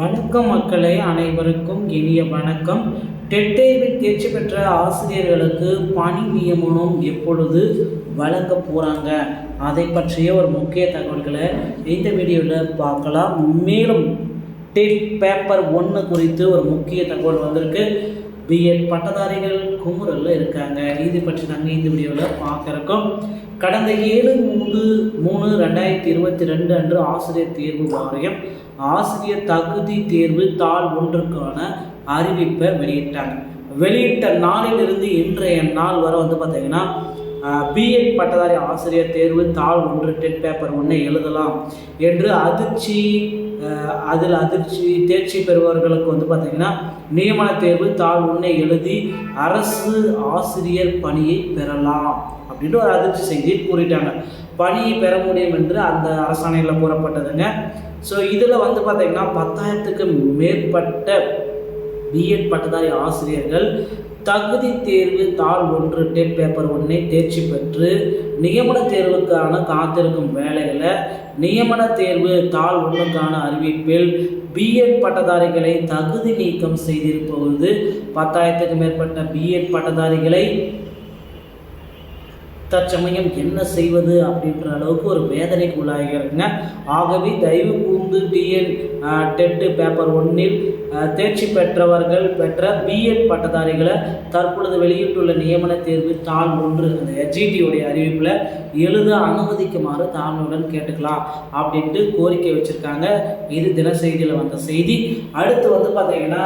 வணக்கம் மக்களே அனைவருக்கும் இனிய வணக்கம். டெட் தேர்வில் தேர்ச்சி பெற்ற ஆசிரியர்களுக்கு பணி நியமனம் எப்பொழுது வழங்க போகிறாங்க அதை பற்றிய ஒரு முக்கிய தகவல்களை இந்த வீடியோவில் பார்க்கலாம். மேலும் டெட் பேப்பர் ஒன்று குறித்து ஒரு முக்கிய தகவல் வந்திருக்கு. பிஎட் பட்டதாரிகள் குமுறலில் இருக்காங்க. இது பற்றி நாங்கள் இந்த வீடியோவில் பார்க்குறோம் கடந்த ஏழு மூணு மூணு ரெண்டாயிரத்தி இருபத்தி ரெண்டு அன்று ஆசிரியர் தேர்வு வாரியம் ஆசிரியர் தகுதி தேர்வு தாள் ஒன்றுக்கான அறிவிப்பை வெளியிட்டாங்க. வெளியிட்ட நாளிலிருந்து இன்றைய நாள் வரை வந்து பார்த்திங்கன்னா பிஎட் பட்டதாரி ஆசிரியர் தேர்வு தாள் ஒன்று டெட் பேப்பர் ஒன்று எழுதலாம் என்று அதிர்ச்சி அதில் அதிர்ச்சி தேர்ச்சி பெறுபவர்களுக்கு வந்து பார்த்திங்கன்னா நியமன தேர்வு தாள் ஒன்றை எழுதி அரசு ஆசிரியர் பணியை பெறலாம் அப்படின்ட்டு ஒரு அதிர்ச்சி செய்தி கூறிட்டாங்க. பணியை பெற முடியும் என்று அந்த அரசாணையில் கூறப்பட்டதுங்க. ஸோ இதில் வந்து பார்த்திங்கன்னா பத்தாயிரத்துக்கு மேற்பட்ட பிஎட் பட்டதாரி ஆசிரியர்கள் தகுதி தேர்வு தாள் ஒன்று டெட் பேப்பர் ஒன்றை தேர்ச்சி பெற்று நியமன தேர்வுக்கான காத்திருக்கும் வேலைகளை நியமன தேர்வு தாள் ஒன்றுக்கான அறிவிப்பில் பிஎட் பட்டதாரிகளை தகுதி நீக்கம் செய்திருப்பது பத்தாயிரத்துக்கு மேற்பட்ட பிஎட் பட்டதாரிகளை தற்சமயம் என்ன செய்வது அப்படின்ற அளவுக்கு ஒரு வேதனைக்கு உள்ளாகிருக்குங்க ஆகவே தயவு கூர்ந்து டிஎன் டெட்டு பேப்பர் ஒன்னில் தேர்ச்சி பெற்றவர்கள் பெற்ற பிஎட் பட்டதாரிகளை தற்பொழுது வெளியிட்டுள்ள நியமன தேர்வு தாள் ஒன்று அந்த எஸ்ஜிடியோடைய அறிவிப்பில் எழுத அனுமதிக்குமாறு தாழ்மையுடன் கேட்டுக்கலாம் அப்படின்ட்டு கோரிக்கை வச்சுருக்காங்க. இது தினசெய்தியில் வந்த செய்தி. அடுத்து வந்து பார்த்தீங்கன்னா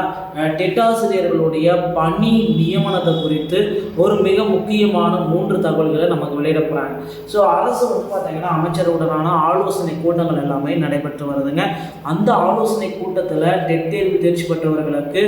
டெட் ஆசிரியர்களுடைய பணி நியமனத்தை குறித்து ஒரு மிக முக்கியமான மூன்று தகவல்களை நமக்கு வெளியிட போகிறாங்க ஸோ அரசு வந்து பார்த்தீங்கன்னா அமைச்சருடனான ஆலோசனை கூட்டங்கள் எல்லாமே நடைபெற்று வருதுங்க. அந்த ஆலோசனை கூட்டத்தில் டெட் தேர்வு தேர்ச்சி பெற்றவர்களுக்கு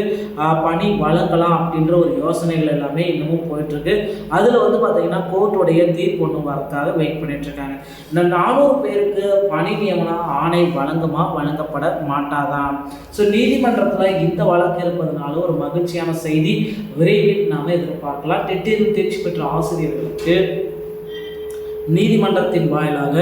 பணி வழங்கலாம் அப்படின்ற ஒரு யோசனைகள் எல்லாமே இன்னமும் போயிட்டுருக்கு. அதில் வந்து பார்த்தீங்கன்னா கோர்ட்டுடைய தீர்ப்பு ஒன்று வரதாக வெயிட் பண்ணிட்டு இருக்காங்க. இந்த நானூறு பேருக்கு பணி நியமன ஆணை வழங்குமா வழங்கப்பட மாட்டாதான் ஸோ நீதிமன்றத்தில் இந்த வழக்கு இருப்பதனால ஒரு மகிழ்ச்சியான செய்தி விரைவில் நாம் எதிர்பார்க்கலாம். டெட் தேர்வு தேர்ச்சி பெற்ற ஆசிரியர்களுக்கு நீதிமன்றத்தின் வாயிலாக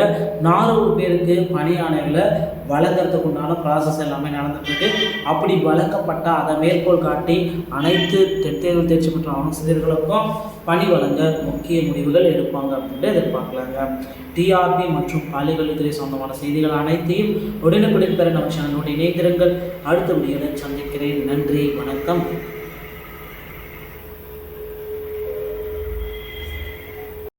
நானூறு பேருக்கு பணி ஆணைகளை வழங்குறதுக்கு உண்டான ப்ராசஸ் எல்லாமே நடந்துட்டுருக்கு. அப்படி வழங்கப்பட்ட அதை மேற்கோள் காட்டி அனைத்து டெட் தேர்வு தேர்ச்சி பெற்ற ஆசிரியர்களுக்கும் பணி வழங்க முக்கிய முடிவுகள் எடுப்பாங்க அப்படின்ட்டு எதிர்பார்க்கலாங்க. டிஆர்பி மற்றும் பள்ளிக்கல்வித்துறை சொந்தமான செய்திகள் அனைத்தையும் உடனுக்குடன் பெற நம்ம சேனலோடு இணைந்திருங்கள். அடுத்த முடிவில் சந்திக்கிறேன். நன்றி வணக்கம்.